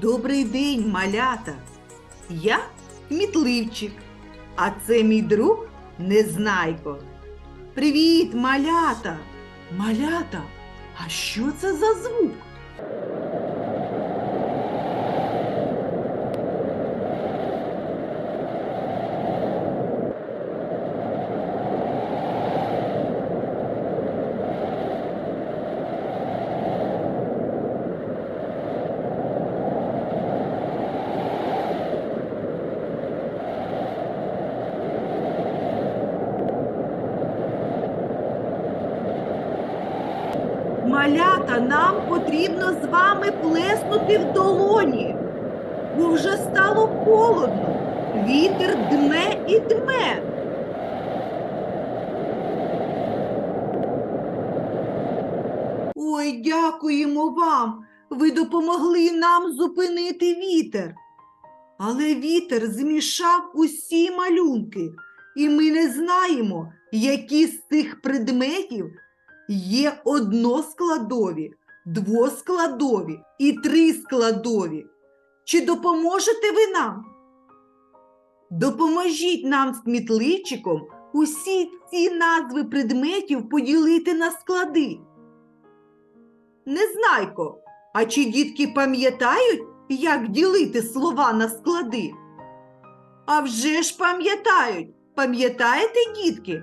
Добрий день, малята! Я Кмітливчик, а це мій друг Незнайко. Привіт, малята! Малята, а що це за звук? Малята, нам потрібно з вами плеснути в долоні, бо вже стало холодно. Вітер дме і дме. Ой, дякуємо вам. Ви допомогли нам зупинити вітер. Але вітер змішав усі малюнки, і ми не знаємо, які з цих предметів є односкладові, двоскладові і трискладові. Чи допоможете ви нам? Допоможіть нам з кмітливчиком усі ці назви предметів поділити на склади. Незнайко, а чи дітки пам'ятають, як ділити слова на склади? А вже ж пам'ятають. Пам'ятаєте, дітки?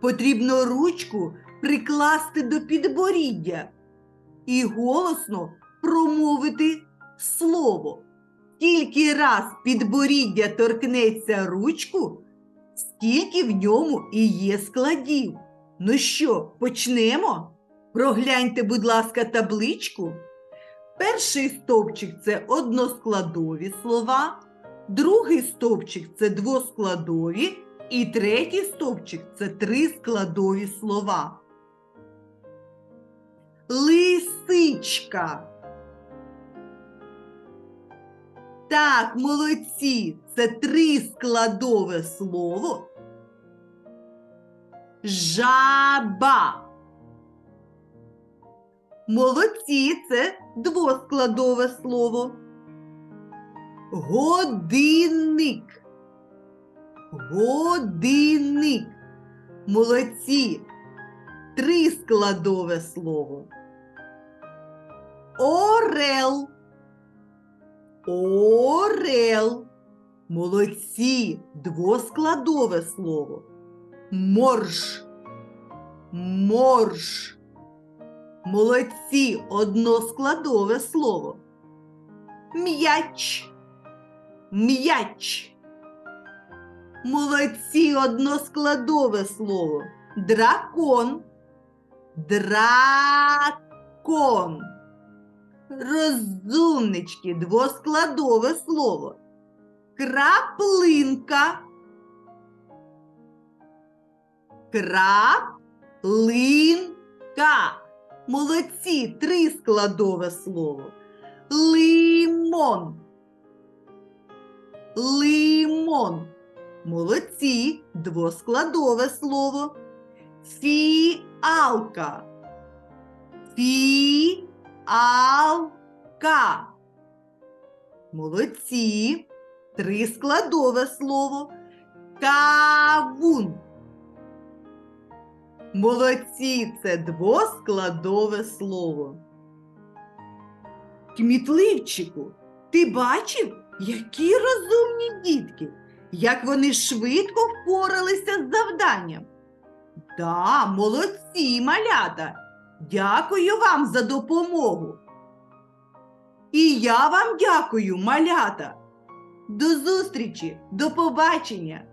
Потрібно ручку прикласти до підборіддя і голосно промовити слово. Скільки раз підборіддя торкнеться ручку, скільки в ньому і є складів. Ну що, почнемо? Прогляньте, будь ласка, табличку. Перший стовпчик це односкладові слова, другий стовпчик це двоскладові, і третій стовпчик це трискладові слова. Лисичка. Так, молодці, це трискладове слово. Жаба. Молодці, це двоскладове слово. Годинник. Годинник. Молодці. Трискладове слово. Орел. Орел. Молодці. Двоскладове слово. Морж. Морж. Молодці. Односкладове слово. М'яч. М'яч. Молодці, односкладове слово. Дракон. Дракон. Розумнички, двоскладове слово. Краплинка. Краплинка. Молодці, трискладове слово. Лимон. Лимон. Молодці, двоскладове слово. Фіалка. Фіалка. Молодці. Трискладове слово. Кавун. Молодці, це двоскладове слово. Кмітливчику, ти бачив, які розумні дітки, як вони швидко впоралися з завданням? Да, молодці, малята. Дякую вам за допомогу. І я вам дякую, малята. До зустрічі, до побачення!